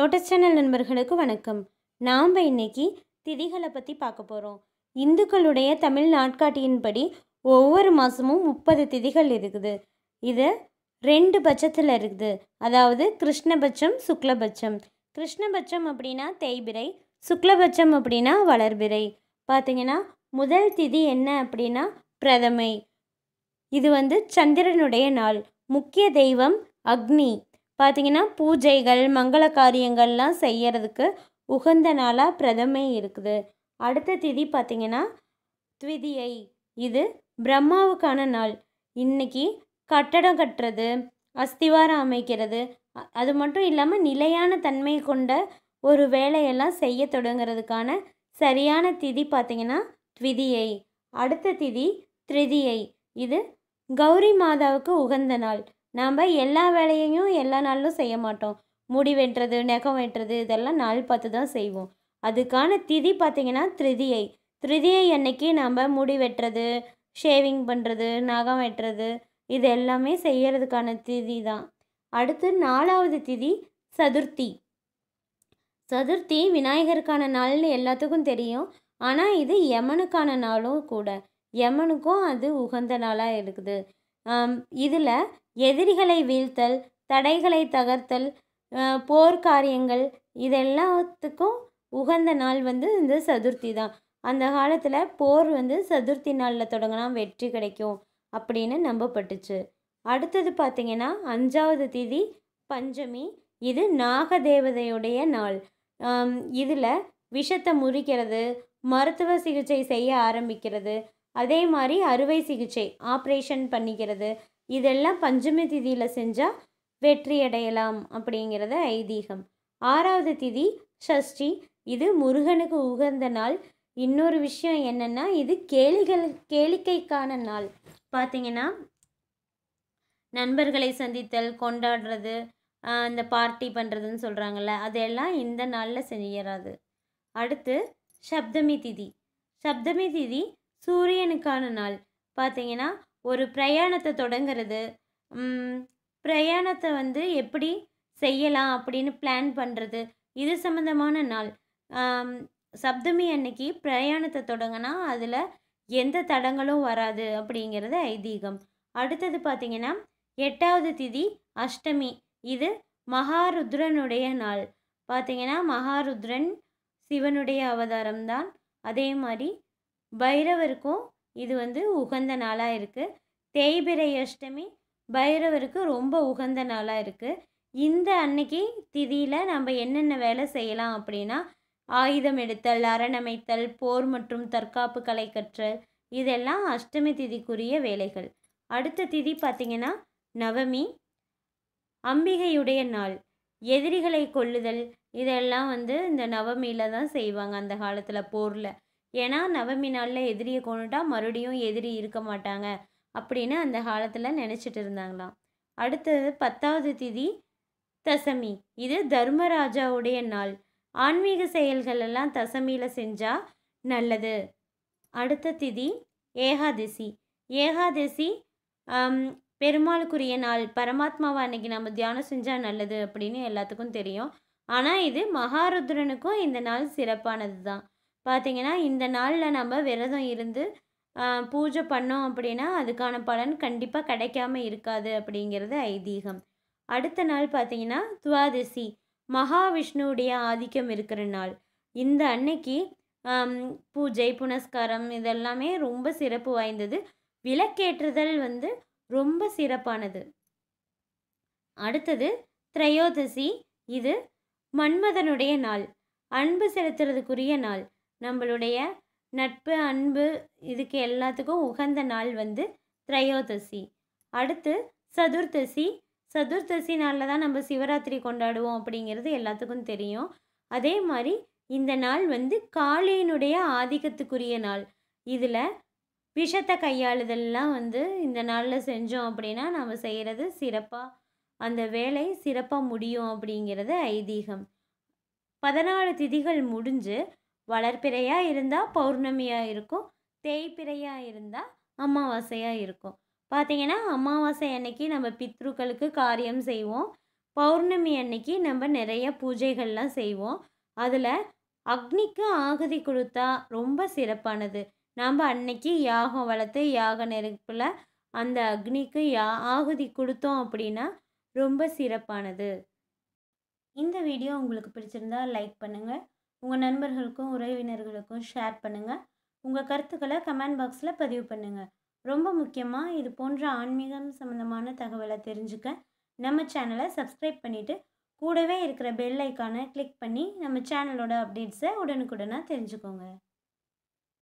Lotus channel நண்பர்களுக்கு வணக்கம். நாம் இன்னைக்கு திதிகளை பற்றி பார்க்க போகிறோம் இந்துக்களுடைய தமிழ் நாட்காட்டியின்படி ஒவ்வொரு மாதமும் முப்பது திதிகள் இருக்குது. இது ரெண்டு பட்சத்தில் இருக்குது. அதாவது கிருஷ்ணபட்சம் சுக்லபட்சம். கிருஷ்ணபட்சம் அப்படின்னா தேய்பிறை சுக்லபட்சம் அப்படின்னா வளர்பிறை. பார்த்தீங்கன்னா முதல் திதி என்ன அப்படின்னா பிரதமை. இது வந்து சந்திரனுடைய நாள். முக்கிய தெய்வம் அக்னி. பார்த்திங்கன்னா பூஜைகள் மங்கள காரியங்கள்லாம் செய்யறதுக்கு உகந்த நாளாக பிரதமை இருக்குது. அடுத்த திதி பார்த்திங்கன்னா த்விதியை. இது பிரம்மாவுக்கான நாள். இன்னைக்கு கட்டடம் கட்டுறது அஸ்திவாரம் அமைக்கிறது அது மட்டும் இல்லாமல் நிலையான தன்மை கொண்ட ஒரு வேலையெல்லாம் செய்ய தொடங்குறதுக்கான சரியான திதி பார்த்திங்கன்னா த்விதியை. அடுத்த திதி திருதியை. இது கௌரி மாதாவுக்கு உகந்த நாள். நாம் எல்லா வேலையையும் எல்லா நாளிலும் செய்ய மாட்டோம். முடி வெட்டுறது நகம் வெட்டுறது இதெல்லாம் நாள் பார்த்து தான் செய்வோம். அதுக்கான திதி பார்த்திங்கன்னா திருதியை. திருதியை அன்னைக்கு நம்ம முடி வெட்டுறது ஷேவிங் பண்ணுறது நகம் வெட்டுறது இது எல்லாமே செய்கிறதுக்கான திதி தான். அடுத்து நாலாவது திதி சதுர்த்தி. சதுர்த்தி விநாயகருக்கான நாள்னு எல்லாத்துக்கும் தெரியும். ஆனால் இது யமனுக்கான நாளும் கூட. யமனுக்கும் அது உகந்த நாளாக இருக்குது. இதில் எதிரிகளை வீழ்த்தல் தடைகளை தகர்த்தல் போர்க்காரியங்கள் இதெல்லாத்துக்கும் உகந்த நாள் வந்து இந்த சதுர்த்தி தான். அந்த காலத்தில் போர் வந்து சதுர்த்தி நாளில் தொடங்கினா வெற்றி கிடைக்கும் அப்படின்னு நம்பப்பட்டுச்சு. அடுத்தது பார்த்திங்கன்னா அஞ்சாவது திதி பஞ்சமி. இது நாகதேவதையுடைய நாள். இதில் விஷத்தை முறிக்கிறது மருத்துவ சிகிச்சை செய்ய ஆரம்பிக்கிறது அதே மாதிரி அறுவை சிகிச்சை ஆப்ரேஷன் பண்ணிக்கிறது இதெல்லாம் பஞ்சமி திதியில் செஞ்சால் வெற்றி அடையலாம் அப்படிங்கிறது ஐதீகம். ஆறாவது திதி ஷஷ்டி. இது முருகனுக்கு உகந்த நாள். இன்னொரு விஷயம் என்னென்னா இது கேளிகள் கேளிக்கைக்கான நாள். பார்த்தீங்கன்னா நண்பர்களை சந்தித்தல் கொண்டாடுறது இந்த பார்ட்டி பண்ணுறதுன்னு சொல்கிறாங்கல்ல அதெல்லாம் இந்த நாளில் செய்யறாது. அடுத்து சப்தமி திதி. சப்தமி திதி சூரியனுக்கான நாள். பார்த்தீங்கன்னா ஒரு பிரயாணத்தை தொடங்குறது. பிரயாணத்தை வந்து எப்படி செய்யலாம் அப்படின்னு பிளான் பண்ணுறது இது சம்மந்தமான நாள். சப்தமி அன்னைக்கு பிரயாணத்தை தொடங்கினா அதில் எந்த தடங்களும் வராது அப்படிங்கிறது ஐதீகம். அடுத்தது பார்த்திங்கன்னா எட்டாவது திதி அஷ்டமி. இது மகாருத்ரனுடைய நாள். பார்த்திங்கன்னா மகாருத்ரன் சிவனுடைய அவதாரம் தான் அதே மாதிரி பைரவருக்கும் இது வந்து உகந்த நாளாக இருக்குது தேய்பிரை அஷ்டமி பைரவருக்கு ரொம்ப உகந்த நாளாக இருக்குது இந்த அன்னைக்கு திதியில் நம்ம என்னென்ன வேலை செய்யலாம் அப்படின்னா ஆயுதம் எடுத்தல் அரணமைத்தல் போர் மற்றும் தற்காப்பு கலை கற்றல் இதெல்லாம் அஷ்டமி திதிக்குரிய வேலைகள். அடுத்த திதி பார்த்திங்கன்னா நவமி அம்பிகையுடைய நாள் எதிரிகளை கொள்ளுதல் இதெல்லாம் வந்து இந்த நவமியில் தான் செய்வாங்க அந்த காலத்தில் போரில். ஏன்னா நவமி நாளில் எதிரியை கொண்டுட்டா மறுபடியும் எதிரி இருக்க மாட்டாங்க அப்படின்னு அந்த காலத்தில் நினச்சிட்டு இருந்தாங்களாம். அடுத்தது பத்தாவது திதி தசமி. இது தர்மராஜாவுடைய நாள். ஆன்மீக செயல்கள் எல்லாம் தசமியில் செஞ்சால் நல்லது. அடுத்த திதி ஏகாதசி. ஏகாதசி பெருமாளுக்குரிய நாள். பரமாத்மாவை அன்னைக்கு நம்ம தியானம் செஞ்சால் நல்லது அப்படின்னு எல்லாத்துக்கும் தெரியும். ஆனால் இது மகாருத்ரனுக்கும் இந்த நாள் சிறப்பானது தான் பார்த்தீங்கன்னா இந்த நாளில் நம்ம விரதம் இருந்து பூஜை பண்ணோம் அப்படின்னா அதுக்கான பலன் கண்டிப்பாக கிடைக்காம இருக்காது அப்படிங்கிறது ஐதீகம். அடுத்த நாள் பார்த்தீங்கன்னா துவாதசி. மகாவிஷ்ணுவுடைய ஆதிக்கம் இருக்கிற நாள். இந்த அன்னைக்கு பூஜை புனஸ்காரம் இதெல்லாமே ரொம்ப சிறப்பு வாய்ந்தது. விளக்கேற்றுதல் வந்து ரொம்ப சிறப்பானது. அடுத்தது திரையோதசி. இது மன்மதனுடைய நாள். அன்பு செலுத்துறதுக்குரிய நாள். நம்மளுடைய நட்பு அன்பு இதுக்கு எல்லாத்துக்கும் உகந்த நாள் வந்து திரையோதசி. அடுத்து சதுர்த்தசி சதுர்த்தசி நாளில் தான் நம்ம சிவராத்திரி கொண்டாடுவோம் அப்படிங்கிறது எல்லாத்துக்கும் தெரியும். அதே மாதிரி இந்த நாள் வந்து காளியினுடைய ஆதிக்கத்துக்குரிய நாள். இதில் விஷத்தை கையாளுதல்லாம் வந்து இந்த நாளில் செஞ்சோம் அப்படின்னா நம்ம செய்கிறது சிறப்பாக அந்த வேலை சிறப்பாக முடியும் அப்படிங்கிறது ஐதீகம். பதினாலு திதிகள் முடிஞ்சு வளர்ப்பிறையாக இருந்தால் பௌர்ணமியாக இருக்கும். தேய்பிறையாக இருந்தால் அமாவாசையாக இருக்கும். பார்த்தீங்கன்னா அமாவாசை அன்னைக்கு நம்ம பித்ருக்களுக்கு காரியம் செய்வோம். பௌர்ணமி அன்னைக்கு நம்ம நிறைய பூஜைகள்லாம் செய்வோம். அதில் அக்னிக்கு ஆகுதி கொடுத்தா ரொம்ப சிறப்பானது. நாம் அன்னைக்கு யாகம் வளர்த்து யாக நெருப்பில் அந்த அக்னிக்கு யா ஆகுதி கொடுத்தோம் அப்படின்னா ரொம்ப சிறப்பானது. இந்த வீடியோ உங்களுக்கு பிடிச்சிருந்தா லைக் பண்ணுங்கள் உங்கள் நண்பர்களுக்கும் உறவினர்களுக்கும் ஷேர் பண்ணுங்கள் உங்கள் கருத்துக்களை கமெண்ட் பாக்ஸில் பதிவு பண்ணுங்கள் ரொம்ப முக்கியமாக இது போன்ற ஆன்மீகம் சம்மந்தமான தகவலை தெரிஞ்சுக்க நம்ம சேனலை சப்ஸ்கிரைப் பண்ணிவிட்டு கூடவே இருக்கிற பெல் ஐக்கானை கிளிக் பண்ணி நம்ம சேனலோட அப்டேட்ஸை உடனுக்குடனாக தெரிஞ்சுக்கோங்க.